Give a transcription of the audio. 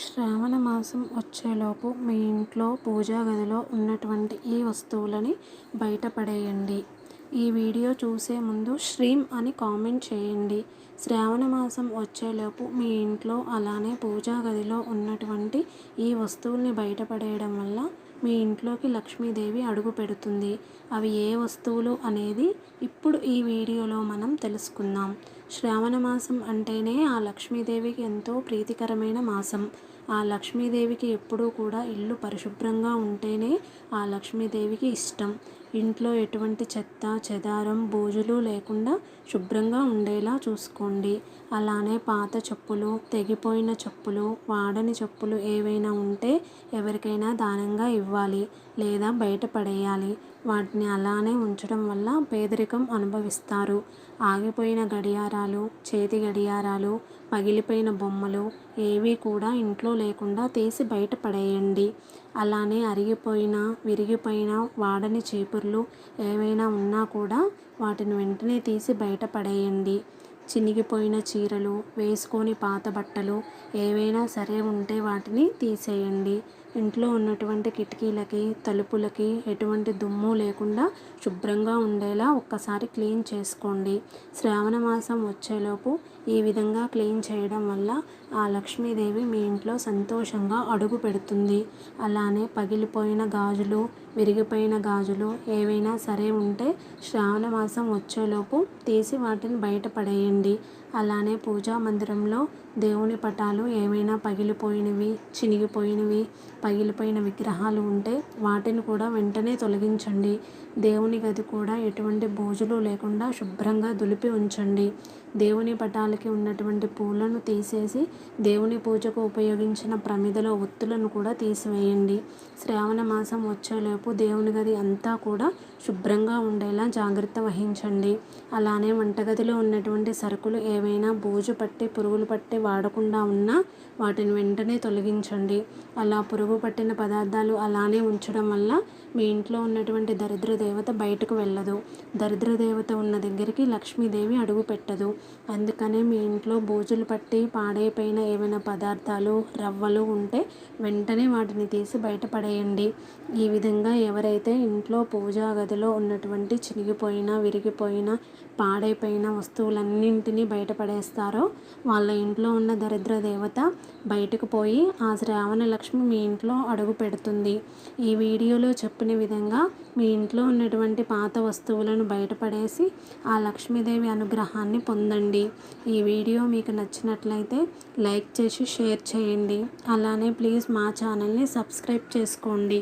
శ్రావణ మాసం వచ్చేలోపు మీ ఇంట్లో పూజా గదిలో ఉన్నటువంటి ఈ వస్తువులని బయటపడేయండి. ఈ వీడియో చూసే ముందు శ్రీమ్ అని కామెంట్ చేయండి. శ్రావణ మాసం వచ్చేలోపు మీ ఇంట్లో అలానే పూజా గదిలో ఉన్నటువంటి ఈ వస్తువుల్ని బయటపడేయడం వల్ల మీ ఇంట్లోకి లక్ష్మీదేవి అడుగు పెడుతుంది. అవి ఏ వస్తువులు అనేది ఇప్పుడు ఈ వీడియోలో మనం తెలుసుకుందాం. శ్రావణ మాసం అంటేనే ఆ లక్ష్మీదేవికి ఎంతో ప్రీతికరమైన మాసం. ఆ లక్ష్మీదేవికి ఎప్పుడూ కూడా ఇల్లు పరిశుభ్రంగా ఉంటేనే ఆ లక్ష్మీదేవికి ఇష్టం. ఇంట్లో ఎటువంటి చెత్త చెదారం బూజులు లేకుండా శుభ్రంగా ఉండేలా చూసుకోండి. అలానే పాత చెప్పులు తెగిపోయిన చెప్పులు వాడని చెప్పులు ఏవైనా ఉంటే ఎవరికైనా దానంగా ఇవ్వాలి. లేదా బయట పడేయాలి. వాటిని అలానే ఉంచడం వల్ల పేదరికం అనుభవిస్తారు. ఆగిపోయిన గడియారాలు చేతి గడియారాలు పగిలిపోయిన బొమ్మలు ఏవి కూడా ఇంట్లో లేకుండా తీసి బయట పడేయండి. అలానే అరిగిపోయిన విరిగిపోయిన వాడని చీపుర్లు ఏవైనా ఉన్నా కూడా వాటిని వెంటనే తీసి బయట పడేయండి. చినిగిపోయిన చీరలు వేసుకొని పాత బట్టలు ఏవైనా సరే ఉంటే వాటిని తీసేయండి. ఇంట్లో ఉన్నటువంటి కిటికీలకి తలుపులకి ఎటువంటి దుమ్ము లేకుండా శుభ్రంగా ఉండేలా ఒక్కసారి క్లీన్ చేసుకోండి. శ్రావణ మాసం వచ్చేలోపు ఈ విధంగా క్లీన్ చేయడం వల్ల ఆ లక్ష్మీదేవి మీ ఇంట్లో సంతోషంగా అడుగు పెడుతుంది. అలానే పగిలిపోయిన గాజులు విరిగిపోయిన గాజులు ఏవైనా సరే ఉంటే శ్రావణ మాసం వచ్చేలోపు తీసి వాటిని బయటపడేయండి అలానే పూజా మందిరంలో దేవుని పటాలు ఏమైనా పగిలిపోయినవి చినిగిపోయినవి పగిలిపోయిన విగ్రహాలు ఉంటే వాటిని కూడా వెంటనే తొలగించండి. దేవుని గది కూడా ఎటువంటి బూజులు లేకుండా శుభ్రంగా దులిపి ఉంచండి. దేవుని పటాలకి ఉన్నటువంటి పూలను తీసేసి దేవుని పూజకు ఉపయోగించిన ప్రమిదలో ఒత్తులను కూడా తీసివేయండి. శ్రావణ మాసం వచ్చేలోపు దేవుని గది అంతా కూడా శుభ్రంగా ఉండేలా జాగ్రత్త వహించండి. అలానే వంటగదిలో ఉన్నటువంటి సరుకులు ఏవైనా బూజు పట్టి పురుగులు పట్టి వాడకుండా ఉన్నా వాటిని వెంటనే తొలగించండి. అలా పురుగు పట్టిన పదార్థాలు అలానే ఉంచడం వల్ల మీ ఇంట్లో ఉన్నటువంటి దరిద్ర దేవత బయటకు వెళ్ళదు. దరిద్ర దేవత ఉన్న దగ్గరికి లక్ష్మీదేవి అడుగు పెట్టదు. అందుకనే మీ ఇంట్లో బూజులు పట్టి పాడైపోయిన ఏమైనా పదార్థాలు రవ్వలు ఉంటే వెంటనే వాటిని తీసి బయటపడేయండి ఈ విధంగా ఎవరైతే ఇంట్లో పూజా గదిలో ఉన్నటువంటి చినిగిపోయిన విరిగిపోయిన పాడైపోయిన వస్తువులన్నింటినీ బయటపడేస్తారో వాళ్ళ ఇంట్లో ఉన్న దరిద్ర దేవత బయటకు పోయి ఆ శ్రావణ లక్ష్మి మీ ఇంట్లో అడుగు పెడుతుంది. ఈ వీడియోలో చెప్పిన విధంగా మీ ఇంట్లో ఉన్నటువంటి పాత వస్తువులను బయటపడేసి ఆ లక్ష్మీదేవి అనుగ్రహాన్ని పొందండి. ఈ వీడియో మీకు నచ్చినట్లయితే లైక్ చేసి షేర్ చేయండి. అలానే ప్లీజ్ మా ఛానల్ని సబ్స్క్రైబ్ చేసుకోండి.